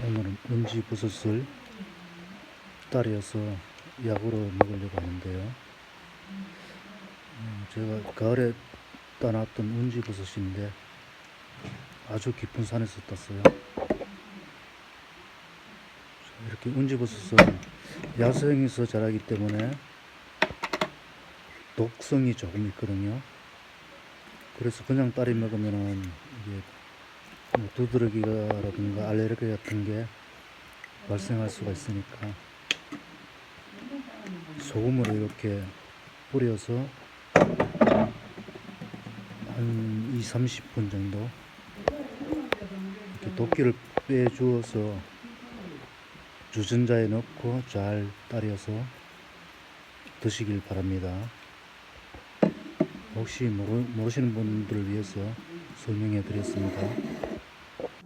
오늘은 은지 버섯을 딸이어서 약으로 먹으려고 하는데요. 음, 제가 가을에 따놨던 은지 버섯인데 아주 깊은 산에서 땄어요. 자, 이렇게 은지 버섯은 야생에서 자라기 때문에 독성이 조금 있거든요. 그래서 그냥 딸이 먹으면은 이게 뭐 두드러기라든가 알레르기 같은 게 발생할 수가 있으니까 소금으로 이렇게 뿌려서 한 2, 30분 정도 이렇게 도끼를 빼주어서 주전자에 넣고 잘 따려서 드시길 바랍니다. 혹시 모르, 모르시는 분들을 위해서 설명해 드렸습니다.